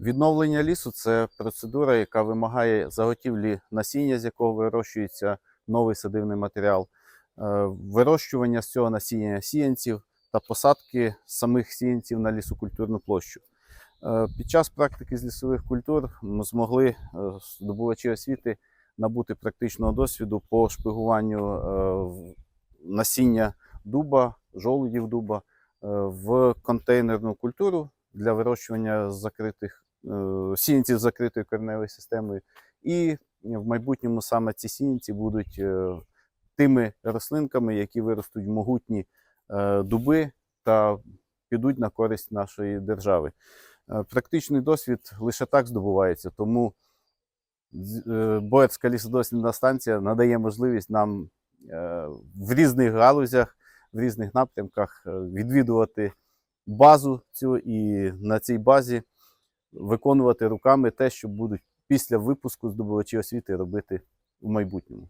Відновлення лісу це процедура, яка вимагає заготівлі насіння, з якого вирощується новий садивний матеріал, е, вирощування з цього насіння сіянців та посадки самих сіянців на лісокультурну площу. Е, Під час практики з лісових культур ми змогли е, здобувачі освіти набути практичного досвіду по шпигуванню насіння дуба, жолудів дуба в контейнерну культуру для вирощування закритих е, з закритою кореневою системою. І в майбутньому саме ці сіянці будуть е, тими рослинками, які виростуть могутні е, дуби та підуть на користь нашої держави. Практичний досвід лише так здобувається, тому Боярська лісодослідна станція надає можливість нам в різних галузях, в різних напрямках відвідувати базу цю і на цій базі виконувати руками те, що будуть після випуску здобувачі освіти робити в майбутньому.